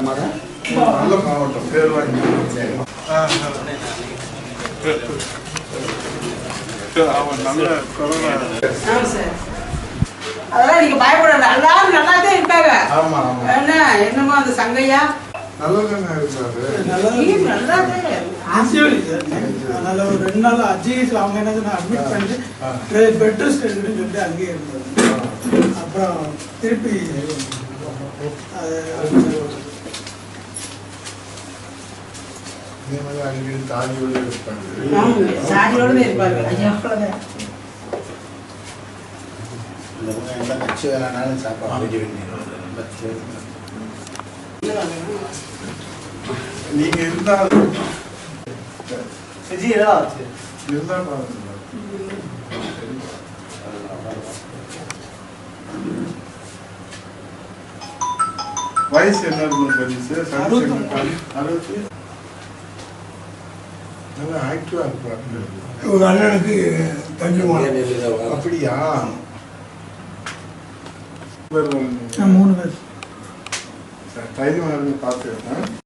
நல்ல மாவட்டம் பேர் வாங்கி அவன் நல்ல கொரோனா. ஆமா சார். அதெல்லாம் நீங்க பயப்பட வேண்டாம் எல்லாரும் நல்லா தான் இருக்காங்க. ஆமா ஆமா. என்ன என்னமோ அந்த சங்கையா? நல்லதானே இருந்தாரு. நீ நல்லா தான் அதனால ஒரு ரெண்டு நாள் அஜய் அவங்க என்ன அட்மிட் பண்ணிட்டு பெட் ரெஸ்ட் எடுக்கணும்னு சொல்லிட்டு அங்கேயே இருந்தாரு. அப்புறம் திருப்பி அது இதே மாதிரி அடிக்கடி தாஜியோட இருப்பாங்க இருப்பாங்க ஐயா இந்த பக்கம் வேலைனாலும் சாப்பாடு வேண்டியது நீங்க இருந்தா வயசு என்ன இருக்கும் அறுபத்தி? நல்லா ஆக்டிவா இருப்பாங்க ஒரு அண்ணனுக்கு தஞ்சுமா அப்படியா? மூணு பேர். தைரியமா இருந்து பார்த்து